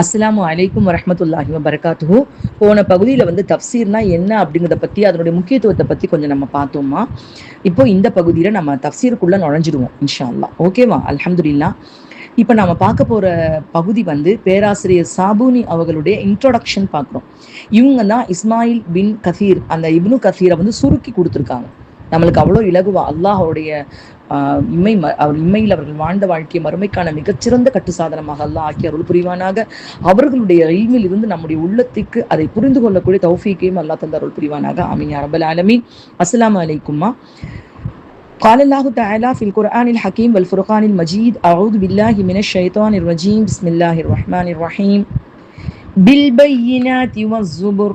அஸ்லாம் அலைக்கும் வரமத்துல்லாஹி வபரகாத்துஹு. போன பகுதியில் வந்து தஃப்சீர்னா என்ன அப்படிங்கிறத பற்றி அதனுடைய முக்கியத்துவத்தை பற்றி கொஞ்சம் நம்ம பார்த்தோமா? இப்போ இந்த பகுதியில் நம்ம தப்சீருக்குள்ளே நுழைஞ்சிடுவோம் இன்ஷா அல்லாஹ் ஓகேவா? அலமதுல்லா இப்போ நம்ம பார்க்க போகிற பகுதி வந்து பேராசிரியர் சாபூனி அவர்களுடைய இன்ட்ரோடக்ஷன் பார்க்குறோம். இவங்க தான் இஸ்மாயில் பின் கசீர் அந்த இப்னு கசீரை வந்து சுருக்கி கொடுத்துருக்காங்க. நம்மளுக்கு அவ்வளோ இலகுவா அல்லாஹ்வுடைய ஆஹ் இம்மை ம- அவர் இம்மையில் அவர்கள் வாழ்ந்த வாழ்க்கையை மறுமைக்கான மிகச்சிறந்த கட்டு சாதனமாக அல்லாஹ் ஆக்கி அருள் புரிவானாக அவர்களுடைய இல்மில் இருந்து நம்முடைய உள்ளத்துக்கு அதை புரிந்து கொள்ளக்கூடிய தௌஃபீக்கையும் அல்லாஹ் தந்த அருள் புரிவானாக ஆமீன் யா ரப்பல் ஆலமீன் அஸ்ஸலாமு அலைக்கும்மா قال الله تعالى في القرآن الحكيم والفرقان المجيد أعوذ بالله من الشيطان الرجيم بسم الله الرحمن الرحيم بالبينات والزبر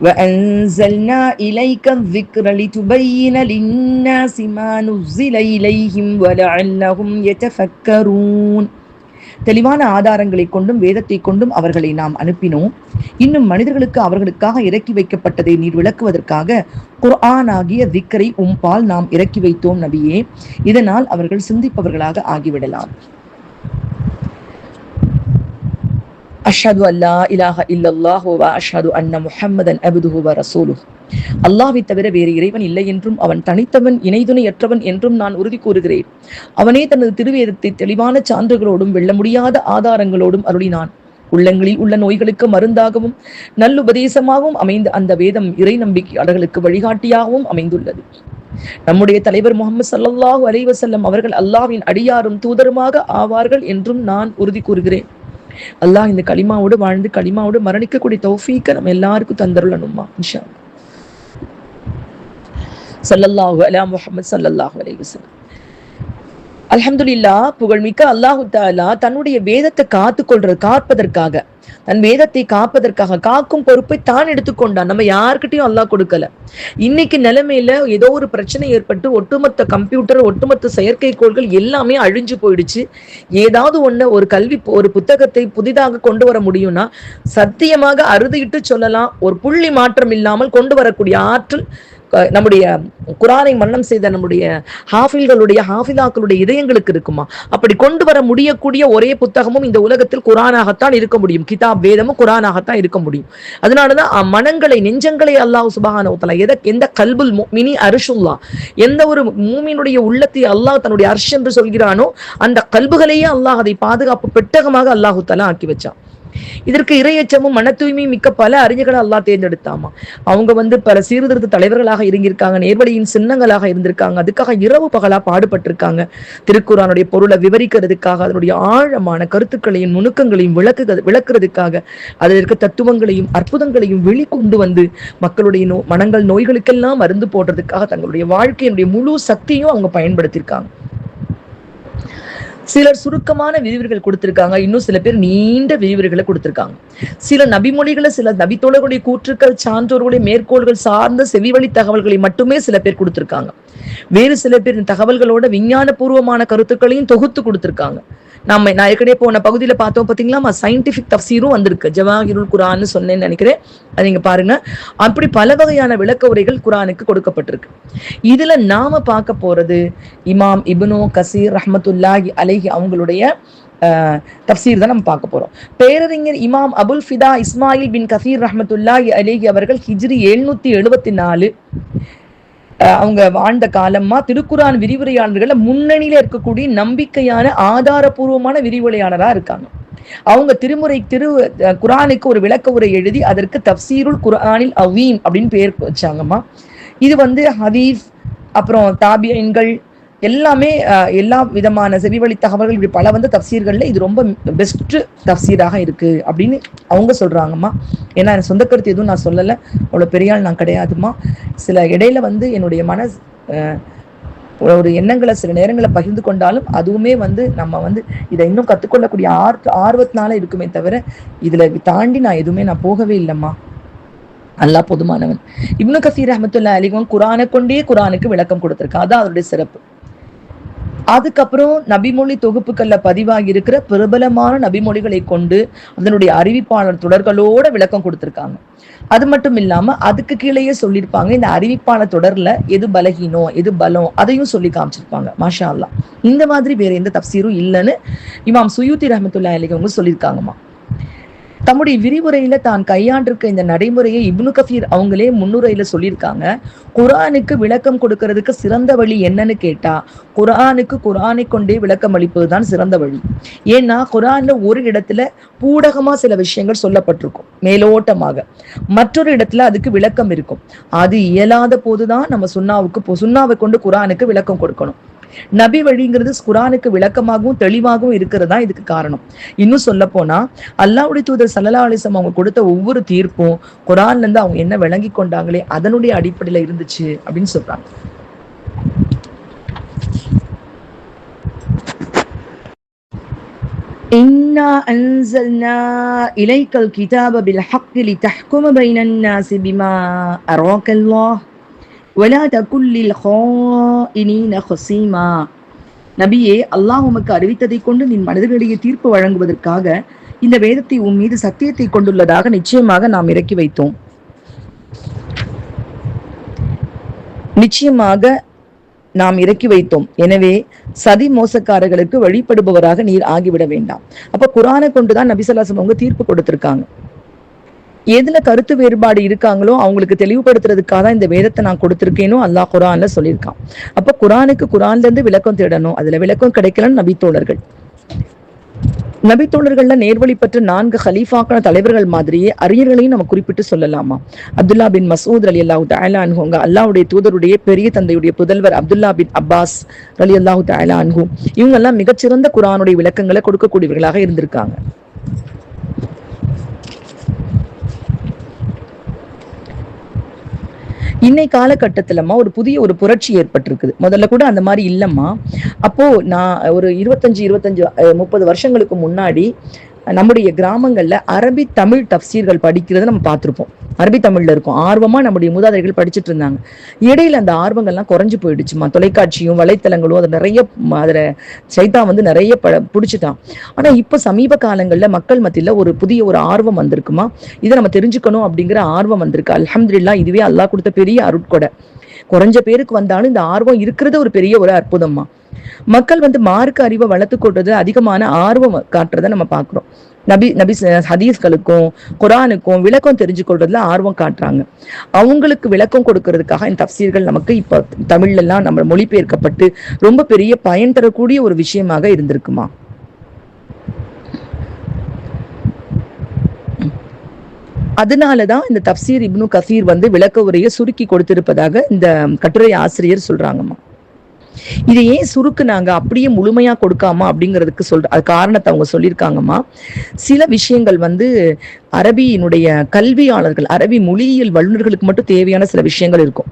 وأنزلنا إليك الذكر لتبين للناس ما نزل إليهم ولعلهم يتفكرون தெளிவான ஆதாரங்களை கொண்டும் வேதத்தை கொண்டும் அவர்களை நாம் அனுப்பினோம் இன்னும் மனிதர்களுக்கு அவர்களுக்காக இறக்கி வைக்கப்பட்டதை நீர் விளக்குவதற்காக குர்ஆன் ஆகிய திக்கரை உம்பால் நாம் இறக்கி வைத்தோம் நபியே இதனால் அவர்கள் சிந்திப்பவர்களாக ஆகிவிடலாம் அஷது அல்லா இலாஹ இல்லல்லாஹு அஷது அன்ன முஹம்மதன் அபுதுஹு வ ரசூலு அல்லாஹ்வை தவிர வேறு இறைவன் இல்லை என்றும் அவன் தனித்தவன் இணைதுணையற்றவன் என்றும் நான் உறுதி கூறுகிறேன். அவனே தனது திருவேதத்தை தெளிவான சான்றுகளோடும் வெல்ல முடியாத ஆதாரங்களோடும் அருளினான். உள்ளங்களில் உள்ள நோய்களுக்கு மருந்தாகவும் நல்லுபதேசமாகவும் அமைந்த அந்த வேதம் இறை நம்பிக்கையாளர்களுக்கு வழிகாட்டியாகவும் அமைந்துள்ளது. நம்முடைய தலைவர் முகமது சல்லாஹூ அலைவசல்லம் அவர்கள் அல்லாஹ்வின் அடியாரும் தூதருமாக ஆவார்கள் என்றும் நான் உறுதி கூறுகிறேன். அல்லாஹ் இந்த களிமாவோடு வாழ்ந்து களிமாவோடு மரணிக்கக்கூடிய தௌஃபீக்க நம்ம எல்லாருக்கும் தந்தருளணுமா இன்ஷா சல்லல்லாஹு அலா முஹம்மது சல்லல்லாஹு அலைஹி வஸல்லம். புகழ்மிக்க அல்லாஹு தாலா தன்னுடைய வேதத்தை காத்து கொள்றது காப்பதற்காக தன் வேதத்தை காப்பதற்காக காக்கும் பொறுப்பை தான் எடுத்துக்கொண்டான். நம்ம யாருக்கிட்டையும் அல்லாஹ் கொடுக்கல. இன்னைக்கு நிலைமையில ஏதோ ஒரு பிரச்சனை ஏற்பட்டு ஒட்டுமொத்த கம்ப்யூட்டர் ஒட்டுமொத்த செயற்கைக்கோள்கள் எல்லாமே அழிஞ்சு போயிடுச்சு. ஏதாவது ஒண்ணு ஒரு கல்வி ஒரு புத்தகத்தை புதிதாக கொண்டு வர முடியும்னா சத்தியமாக அறுதியிட்டு சொல்லலாம் ஒரு புள்ளி மாற்றம் இல்லாமல் கொண்டு வரக்கூடிய ஆற்றல் நம்முடைய குரானை மன்னம் செய்த நம்முடைய ஹாஃபில்களுடைய ஹாஃபிலாக்களுடைய இதயங்களுக்கு இருக்குமா? அப்படி கொண்டு வர முடியக்கூடிய ஒரே புத்தகமும் இந்த உலகத்தில் குரானாகத்தான் இருக்க முடியும். கிதாப் வேதமும் குரானாகத்தான் இருக்க முடியும். அதனாலதான் அ- மனங்களை நெஞ்சங்களை அல்லாஹ் சுபஹானஹு வ எத எந்த கல்புல் மினி அரிசுல்லா எந்த ஒரு மூமியினுடைய உள்ளத்தை அல்லாஹ் தன்னுடைய அர்ஷ் என்று சொல்கிறானோ அந்த கல்புகளையே அல்லாஹ் அதை பாதுகாப்பு பெட்டகமாக அல்லாஹு தலா ஆக்கி வச்சான். இதற்கு இரையச்சமும் மன தூய்மையும் மிக்க பல அறிஞர்களை அல்லாஹ் தேர்ந்தெடுத்தாமா. அவங்க வந்து பல சீர்திருத்த தலைவர்களாக இருந்திருக்காங்க நேர்வழியின் சின்னங்களாக இருந்திருக்காங்க அதுக்காக இரவு பகலா பாடுபட்டிருக்காங்க. திருக்குறானுடைய பொருளை விவரிக்கிறதுக்காக அதனுடைய ஆழமான கருத்துக்களையும் நுணுக்கங்களையும் விளக்கு விளக்குறதுக்காக அதில் இருக்க தத்துவங்களையும் அற்புதங்களையும் வெளிக்கொண்டு வந்து மக்களுடைய நோ மனங்கள் நோய்களுக்கெல்லாம் மருந்து போடுறதுக்காக தங்களுடைய வாழ்க்கையினுடைய முழு சக்தியும் அவங்க பயன்படுத்தியிருக்காங்க. சிலர் சுருக்கமான விரிவுரைகள் கொடுத்திருக்காங்க. இன்னும் சில பேர் நீண்ட விரிவுரைகளை கொடுத்திருக்காங்க. சில நபிமொழிகளை சில நபித்தோழர்களுடைய கூற்றுக்கள் சான்றோர்களுடைய மேற்கோள்கள் சார்ந்த செவிவழி தகவல்களை மட்டுமே சில பேர் கொடுத்திருக்காங்க. வேறு சில பேர் தகவல்களோட விஞ்ஞான பூர்வமான கருத்துக்களையும் தொகுத்து கொடுத்திருக்காங்க. நம்ம நான் ஏற்கனவே போன பகுதியில பார்த்தோம் பார்த்தீங்களா? சயின்டிஃபிக் தஃசீரும் வந்திருக்கு. ஜவாஹிருல் குரான்னு சொன்னேன்னு நினைக்கிறேன். அது நீங்கள் பாருங்க. அப்படி பல வகையான விளக்க உரைகள் குரானுக்கு கொடுக்கப்பட்டிருக்கு. இதுல நாம பார்க்க போறது இமாம் இபுனோ கசீர் ரஹமத்துல்லாஹி அலைஹி அவங்களுடைய தப்சீர் தான் நம்ம பார்க்க போறோம். பேரறிஞர் இமாம் அபுல் ஃபிதா இஸ்மாயில் பின் கசீர் ரஹமத்துல்லாஹி அலேஹி அவர்கள் ஹிஜ்ரி எழுநூத்தி எழுபத்தி நாலு அவங்க வாழ்ந்த காலமா திருக்குரான் விரிவுரையாளர்கள்ல முன்னணியில இருக்கக்கூடிய நம்பிக்கையான ஆதாரபூர்வமான விரிவுரையாளரா இருக்காங்க. அவங்க திருமுறை திரு குரானுக்கு ஒரு விளக்க உரை எழுதி அதற்கு தப்சீருல் குரானில் அவீம் அப்படின்னு பேர் வச்சாங்கம்மா. இது வந்து ஹதீஸ் அப்புறம் தாபியன்கள் எல்லாமே எல்லா விதமான செவிவழி தகவல்கள் இப்படி பல வந்து தப்சீர்களில் இது ரொம்ப பெஸ்ட் தப்சீராக இருக்குது அப்படின்னு அவங்க சொல்கிறாங்கம்மா ஏன்னா என் சொந்த கருத்து எதுவும் நான் சொல்லலை. அவ்வளோ பெரியாள் நான் கிடையாதும்மா. சில இடையில வந்து என்னுடைய மன ஒரு எண்ணங்களை சில நேரங்களை பகிர்ந்து கொண்டாலும் அதுவுமே வந்து நம்ம வந்து இதை இன்னும் கற்றுக்கொள்ளக்கூடிய ஆர் ஆர்வத்தினால இருக்குமே தவிர இதில் தாண்டி நான் எதுவுமே நான் போகவே இல்லைம்மா. அல்லாஹ் பொதுமானவன். இப்னு கசீர் அஹமத்துல்லா அலிகம் குரானை கொண்டே குரானுக்கு விளக்கம் கொடுத்துருக்கான். அதான் அதனுடைய சிறப்பு. அதுக்கப்புறம் நபிமொழி தொகுப்புகள்ல பதிவாகி இருக்கிற பிரபலமான நபிமொழிகளை கொண்டு அதனுடைய அறிவிப்பாளர் தொடர்களோட விளக்கம் கொடுத்திருக்காங்க. அது மட்டும் இல்லாம அதுக்கு கீழேயே சொல்லியிருப்பாங்க இந்த அறிவிப்பாளர் தொடர்ல எது பலகீனம் எது பலம் அதையும் சொல்லி காமிச்சிருப்பாங்க. மாஷா அல்லாஹ். இந்த மாதிரி வேற எந்த தப்சீரும் இல்லைன்னு இமாம் சுயூத்தி ரஹமத்துல்லா அலிகவங்க சொல்லியிருக்காங்கம்மா. தம்முடைய விரிவுரையில தான் கையாண்டிருக்க இந்த நடைமுறையை இப்னு கஃபீர் அவங்களே முன்னுரையில சொல்லியிருக்காங்க. குரானுக்கு விளக்கம் கொடுக்கறதுக்கு சிறந்த வழி என்னன்னு கேட்டா குரானுக்கு குரானை கொண்டே விளக்கம் அளிப்பது தான் சிறந்த வழி. ஏன்னா குரான்ல ஒரு இடத்துல பூடகமா சில விஷயங்கள் சொல்லப்பட்டிருக்கும் மேலோட்டமாக. மற்றொரு இடத்துல அதுக்கு விளக்கம் இருக்கும். அது இயலாத போதுதான் நம்ம சுண்ணாவுக்கு சுண்ணாவை கொண்டு குரானுக்கு விளக்கம் கொடுக்கணும். நபி வழிங்கிறது குரானுக்கு விளக்கமாகவும் தெளிவாகவும் இருக்கிறதா இதுக்கு காரணம். இன்னும் சொல்ல போனா அல்லாவுடைய தூதர் சல்லா அலிசம் அவங்க கொடுத்த ஒவ்வொரு தீர்ப்பும் குரான்ல இருந்து அவங்க என்ன விளங்கி கொண்டாங்களே அதனுடைய அடிப்படையில இருந்துச்சு அப்படின்னு சொல்றாங்க. இன்னா அன்சல்னா இலைக்கல் கிதாப பில் ஹக்கிலி தஹ்கும பைனன் நாசி பிமா ஒலா தகுல்லில் ஹோஇனீன ஹொசீமா நபியே அல்லாஹ் உமக்கு அறிவித்ததை கொண்டு நின் மனிதர்களிடையே தீர்ப்பு வழங்குவதற்காக இந்த வேதத்தை உன் மீது சத்தியத்தை கொண்டுள்ளதாக நிச்சயமாக நாம் இறக்கி வைத்தோம் நிச்சயமாக நாம் இறக்கி வைத்தோம் எனவே சதி மோசக்காரர்களுக்கு வழிபடுபவராக நீர் ஆகிவிட வேண்டாம் அப்ப குரானை கொண்டுதான் நபிசல்லாசம் அவங்க தீர்ப்பு கொடுத்திருக்காங்க எதுல கருத்து வேறுபாடு இருக்காங்களோ அவங்களுக்கு தெளிவுபடுத்துறதுக்காக தான் இந்த வேதத்தை நான் கொடுத்துருக்கேனோ அல்லாஹ் குரான்ல சொல்லியிருக்கான். அப்ப குரானுக்கு குரான்ல இருந்து விளக்கம் தேடணும். அதுல விளக்கம் கிடைக்கலன்னு நபித்தோழர்கள் நபித்தோழர்கள்ல நேர்வழி பெற்ற நான்கு ஹலீஃபாக்கான தலைவர்கள் மாதிரியே அறிஞர்களையும் நம்ம குறிப்பிட்டு சொல்லலாமா? அப்துல்லா பின் மசூத் அலி அல்லாஹு தாயலா அன்ஹுங்க அல்லாவுடைய தூதருடைய பெரிய தந்தையுடைய புதல்வர் அப்துல்லா பின் அப்பாஸ் அலி அல்லாஹு தாயலா அன்ஹூ இவங்க எல்லாம் மிகச்சிறந்த குரானுடைய விளக்கங்களை கொடுக்கக்கூடியவர்களாக இருந்திருக்காங்க. இன்னை காலகட்டத்திலம்மா ஒரு புதிய ஒரு புரட்சி ஏற்பட்டிருக்குது. முதல்ல கூட அந்த மாதிரி இல்லைம்மா. அப்போ நான் ஒரு இருபத்தஞ்சு இருபத்தஞ்சு முப்பது வருஷங்களுக்கு முன்னாடி நம்முடைய கிராமங்கள்ல அரபி தமிழ் தப்சீர்கள் படிக்கிறத நம்ம பார்த்துருப்போம். அரபி தமிழ்ல இருக்கும். ஆர்வமா நம்முடைய மூதாதைகள் படிச்சுட்டு இருந்தாங்க. இடையில அந்த ஆர்வங்கள்லாம் குறைஞ்சு போயிடுச்சுமா? தொலைக்காட்சியும் வலைத்தளங்களும் அது நிறைய அதுல சைத்தா வந்து நிறைய ப பிடிச்சிட்டான். ஆனா இப்ப சமீப காலங்கள்ல மக்கள் மத்தியில ஒரு புதிய ஒரு ஆர்வம் வந்திருக்குமா? இதை நம்ம தெரிஞ்சுக்கணும் அப்படிங்கிற ஆர்வம் வந்திருக்கு. அலமதுல்லா இதுவே அல்லாஹ் கொடுத்த பெரிய அருட்கொடை. குறைஞ்ச பேருக்கு வந்தாலும் இந்த ஆர்வம் இருக்கிறது ஒரு பெரிய ஒரு அற்புதம்மா. மக்கள் வந்து மார்க்க அறிவை வளர்த்து கொள்றது அதிகமான ஆர்வம் காட்டுறதை நம்ம பார்க்குறோம். நபி நபி ஹதீஸ்களுக்கும் குரானுக்கும் விளக்கம் தெரிஞ்சு கொள்றதுல ஆர்வம் காட்டுறாங்க. அவங்களுக்கு விளக்கம் கொடுக்கறதுக்காக இந்த தப்சீர்கள் நமக்கு இப்போ தமிழ்லலாம் நம்ம மொழிபெயர்க்கப்பட்டு ரொம்ப பெரிய பயன் தரக்கூடிய ஒரு விஷயமாக இருந்திருக்குமா? அதனாலதான் இந்த தப்சீர் இப்னு கசீர் வந்து விளக்க உரையை சுருக்கி கொடுத்திருப்பதாக இந்த கட்டுரை ஆசிரியர் சொல்றாங்கம்மா. இது ஏன் சுருக்குனாங்க அப்படியே முழுமையா கொடுக்காமா அப்படிங்கிறதுக்கு சொல் அது காரணத்தை அவங்க சொல்லியிருக்காங்கம்மா. சில விஷயங்கள் வந்து அரபியினுடைய கல்வியாளர்கள் அரபி மொழியியல் வல்லுநர்களுக்கு மட்டும் தேவையான சில விஷயங்கள் இருக்கும்.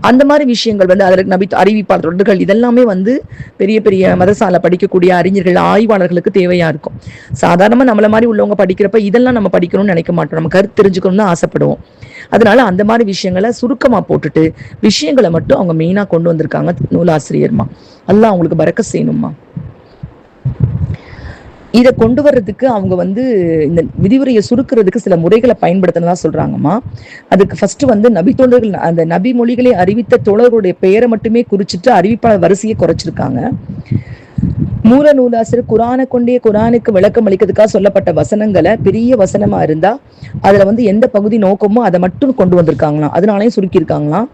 அந்த மாதிரி விஷயங்கள் வந்து அதற்கு நபி அறிவிப்பாளர் தொடர்கள் இதெல்லாமே வந்து பெரிய பெரிய மதசால படிக்கக்கூடிய அறிஞர்கள் ஆய்வாளர்களுக்கு தேவையா இருக்கும். சாதாரணமா நம்மள மாதிரி உள்ளவங்க படிக்கிறப்ப இதெல்லாம் நம்ம படிக்கணும்னு நினைக்க மாட்டோம். நம்ம கருத்து தெரிஞ்சுக்கணும்னு ஆசைப்படுவோம். அதனால அந்த மாதிரி விஷயங்களை சுருக்கமாக போட்டுட்டு விஷயங்களை மட்டும் அவங்க மெயினாக கொண்டு வந்திருக்காங்க நூலாசிரியர்மா. எல்லாம் அவங்களுக்கு பறக்க செய்யணுமா இதை கொண்டு வர்றதுக்கு அவங்க வந்து இந்த விதிமுறையை சுருக்கிறதுக்கு சில முறைகளை பயன்படுத்தினதா சொல்றாங்கம்மா. அதுக்கு ஃபர்ஸ்ட் வந்து நபி தொண்டர்கள் அந்த நபி மொழிகளை அறிவித்த தோழர்களுடைய பெயரை மட்டுமே குறிச்சிட்டு அறிவிப்பாளர் வரிசையை குறைச்சிருக்காங்க. மூல நூலாசிரியர் குரானை கொண்டே குரானுக்கு விளக்கம் அளிக்கிறதுக்காக சொல்லப்பட்ட வசனங்களை பெரிய வசனமா இருந்தா அதுல வந்து எந்த பகுதி நோக்கமோ அதை மட்டும் கொண்டு வந்திருக்காங்களாம். அதனாலையும் சுருக்கியிருக்காங்களாம்.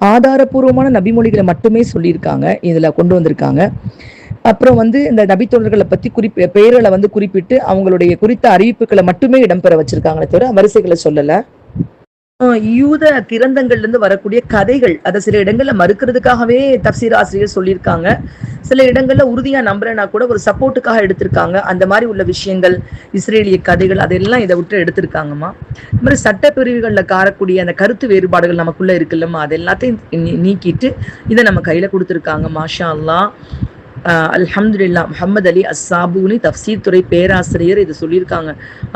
ஆதாரபூர்வமான நபிமொழிகளை மட்டுமே சொல்லியிருக்காங்க. இதுல கொண்டு வந்திருக்காங்க. அப்புறம் வந்து இந்த நபித்தோழர்களை பத்தி குறிப்பி பெயர்களை வந்து குறிப்பிட்டு அவங்களுடைய குறித்த அறிவிப்புகளை மட்டுமே இடம்பெற வச்சிருக்காங்களே தவிர வரிசைகளை சொல்லலை. யூத கிரந்தங்கள்ல இருந்து வரக்கூடிய கதைகள் அதை சில இடங்கள்ல மறுக்கிறதுக்காகவே தப்சீர் ஆசிரியர் சொல்லியிருக்காங்க. சில இடங்கள்ல உறுதியா நம்புறேன்னா கூட ஒரு சப்போர்ட்டுக்காக எடுத்திருக்காங்க. அந்த மாதிரி உள்ள விஷயங்கள் இஸ்ரேலிய கதைகள் அதெல்லாம் இதை விட்டு எடுத்திருக்காங்கம்மா. இந்த மாதிரி சட்ட பிரிவுகள்ல காரக்கூடிய அந்த கருத்து வேறுபாடுகள் நமக்குள்ள இருக்குல்லம்மா. அது எல்லாத்தையும் நீக்கிட்டு இதை நம்ம கையில கொடுத்துருக்காங்க. மாஷா அல்லா அல்ஹம்துல்லா முகமது அலி அஸ்ஸாபூனி தஃசீர் துறை பேராசிரியர் இது சொல்லியிருக்காங்க.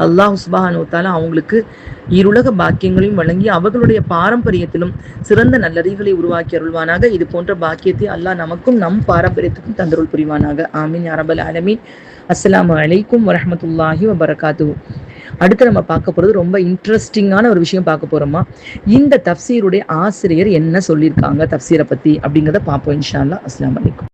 அல்லாஹ் சுபானுத்தால அவங்களுக்கு இருலக பாக்கியங்களையும் வழங்கி அவர்களுடைய பாரம்பரியத்திலும் சிறந்த நல்லறிகளை உருவாக்கி அருள்வானாக. இது போன்ற பாக்கியத்தை அல்லாஹ் நமக்கும் நம் பாரம்பரியத்துக்கும் தந்தருள் புரிவானாக. ஆமீன் அரபல் அலமீன் அஸ்லாம் அலைக்கும் வரமத்துல்லாஹி வபரகாத்து அடுத்து நம்ம பார்க்க போகிறது ரொம்ப இன்ட்ரெஸ்டிங்கான ஒரு விஷயம் பார்க்க போகிறோமா இந்த தப்சீருடைய ஆசிரியர் என்ன சொல்லியிருக்காங்க தப்சீரை பற்றி அப்படிங்கிறத பார்ப்போம் இன்ஷால்லா அஸ்லாம் வலைக்கும்